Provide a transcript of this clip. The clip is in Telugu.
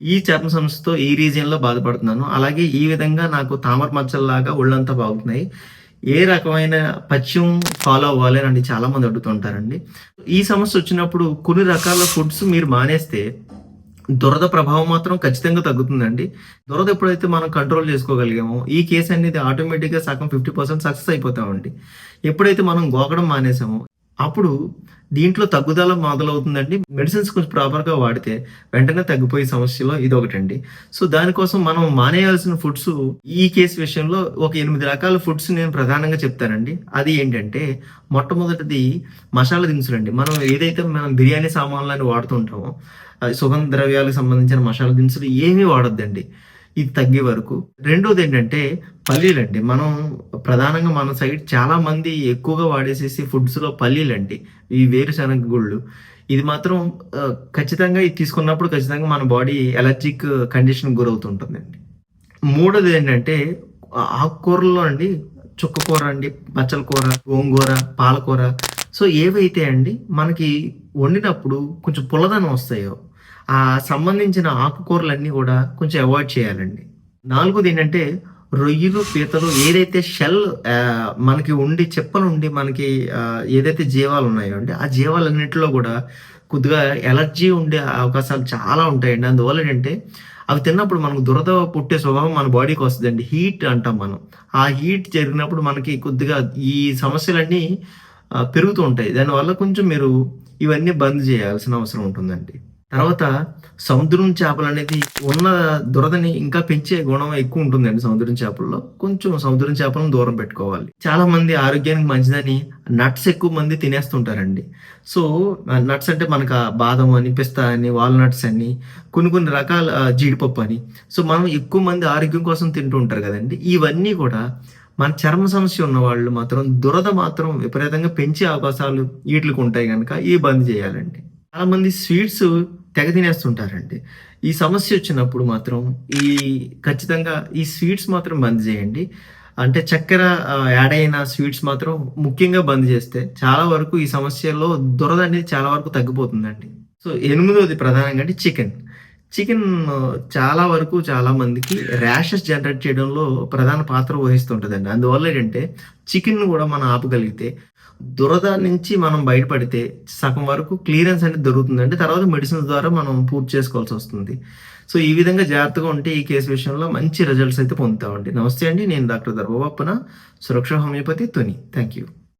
ఈ చర్మ సమస్యతో ఈ రీజియన్‌లో బాధపడుతున్నాను. అలాగే ఈ విధంగా నాకు తామర మచ్చల్లాగా ఒళ్ళంతా బాగుతున్నాయి ఏ రకమైన పథ్యం ఫాలో అవ్వాలి అని చాలా మంది అడుగుతుంటారండి. ఈ సమస్య వచ్చినప్పుడు కొన్ని రకాల ఫుడ్స్ మీరు మానేస్తే దురద ప్రభావం మాత్రం ఖచ్చితంగా తగ్గుతుందండి. దురద ఎప్పుడైతే మనం కంట్రోల్ చేసుకోగలిగామో ఈ కేస్ అనేది ఆటోమేటిక్‌గా సగం 50% సక్సెస్ అయిపోతామండి. ఎప్పుడైతే మనం గోకడం మానేసామో అప్పుడు దీంట్లో తగ్గుదల మొదలవుతుందండి. మెడిసిన్స్ కొంచెం ప్రాపర్‌గా వాడితే వెంటనే తగ్గిపోయే సమస్యలో ఇది ఒకటండి సో దానికోసం మనం మానేయాల్సిన ఫుడ్స్ ఈ కేస్ విషయంలో ఒక ఎనిమిది రకాల ఫుడ్స్ నేను ప్రధానంగా చెప్తానండి. అది ఏంటంటే మొట్టమొదటిది మసాలా దినుసులు అండి మనం ఏదైతే మనం బిర్యానీ సామాన్లని వాడుతుంటామో అది సుగంధ ద్రవ్యాలకు సంబంధించిన మసాలా దినుసులు ఏమీ వాడొద్దండి. ఇది తగ్గే వరకు. రెండోదేంటంటే పల్లీలండి. మనం ప్రధానంగా మన సైడ్ చాలా మంది ఎక్కువగా వాడేసేసి ఫుడ్స్‌లో పల్లీలండి. ఈ వేరుశనగ గుళ్ళు. ఇది మాత్రం ఖచ్చితంగా ఇది తీసుకున్నప్పుడు ఖచ్చితంగా మన బాడీ ఎలర్జిక్ కండిషన్‌కి గురవుతుంటుందండి. మూడోది ఏంటంటే ఆకుకూరల్లో అండి చుక్కకూర అండి, బచ్చల కూర, గోంగూర, పాలకూర సో ఏవైతే అండి మనకి వండినప్పుడు కొంచెం పుల్లదనం వస్తాయో ఆ సంబంధించిన ఆకుకూరలన్నీ కూడా కొంచెం అవాయిడ్ చేయాలండి. నాలుగోది ఏంటంటే రొయ్యలు, పీతలు ఏదైతే షెల్ మనకి ఉండి చెప్పలుండి మనకి ఏదైతే జీవాలు ఉన్నాయో అండి ఆ జీవాలన్నింటిలో కూడా కొద్దిగా ఎలర్జీ ఉండే అవకాశాలు చాలా ఉంటాయండి. అందువల్ల ఏంటంటే అవి తిన్నప్పుడు మనకు దురద పుట్టే స్వభావం మన బాడీకి వస్తుందండి హీట్ అంటాం మనం. ఆ హీట్ జరిగినప్పుడు మనకి కొద్దిగా ఈ సమస్యలన్నీ పెరుగుతూ ఉంటాయి. దానివల్ల కొంచెం మీరు ఇవన్నీ బంద్ చేయాల్సిన అవసరం ఉంటుందండి. తర్వాత సముద్రం చేపలు అనేది ఉన్న దురదని ఇంకా పెంచే గుణం ఎక్కువ ఉంటుందండి సముద్రం చేపల్లో. కొంచెం సముద్రం చేపలను దూరం పెట్టుకోవాలి. చాలా మంది ఆరోగ్యానికి మంచిదని నట్స్ ఎక్కువ మంది తినేస్తుంటారండి. సో నట్స్ అంటే మనకు ఆ బాదం అని, పిస్తా అని, వాల్‌నట్స్ అని కొన్ని కొన్ని రకాల జీడిపప్పు అని. సో మనం ఎక్కువ మంది ఆరోగ్యం కోసం తింటూ ఉంటారు కదండి ఇవన్నీ కూడా మన చర్మ సమస్య ఉన్న వాళ్ళు మాత్రం దురద మాత్రం విపరీతంగా పెంచే అవకాశాలు వీటికి ఉంటాయి కనుక ఇవి బంద్ చేయాలండి. చాలా మంది స్వీట్స్ తెగ తినేస్తుంటారండి. ఈ సమస్య వచ్చినప్పుడు మాత్రం ఈ ఖచ్చితంగా ఈ స్వీట్స్ మాత్రం బంద్ చేయండి. అంటే చక్కెర యాడ్ అయిన స్వీట్స్ మాత్రం ముఖ్యంగా బంద్ చేస్తే చాలా వరకు ఈ సమస్యలో దురద అనేది చాలా వరకు తగ్గిపోతుందండి. సో ఎనిమిదవది ప్రధానంగా అంటే చికెన్. చికెన్ చాలా వరకు చాలా మందికి ర్యాషెస్ జనరేట్ చేయడంలో ప్రధాన పాత్ర వహిస్తుంటదండి. అందువల్ల ఏంటంటే చికెన్ కూడా మనం ఆపగలిగితే దురద నుంచి మనం బయటపడితే సగం వరకు క్లియరెన్స్ అనేది దొరుకుతుందండి. తర్వాత మెడిసిన్స్ ద్వారా మనం పూర్తి చేసుకోవాల్సి వస్తుంది సో ఈ విధంగా జాగ్రత్తగా ఉంటే ఈ కేసు విషయంలో మంచి రిజల్ట్స్ అయితే పొందుతామండి. నమస్తే అండి. నేను doctor దర్భవప్పన Suraksha homeopathy Tuni. Thank you.